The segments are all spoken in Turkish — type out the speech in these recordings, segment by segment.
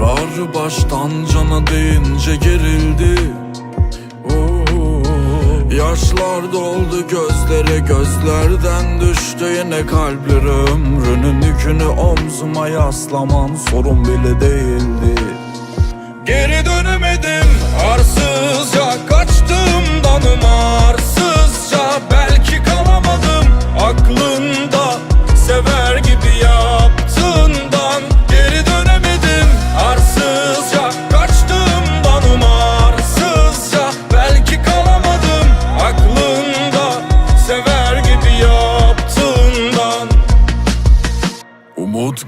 Kararı baştan cana deyince gerildi. Yaşlar doldu gözlere gözlerden düştü. Yine kalplere Ömrünün yükünü omzuma yaslaman sorun bile değildi. Geri dönemedim.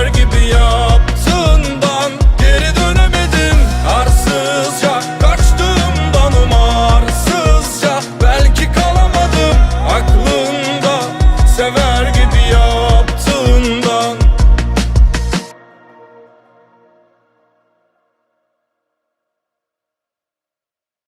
Sever gibi yaptığından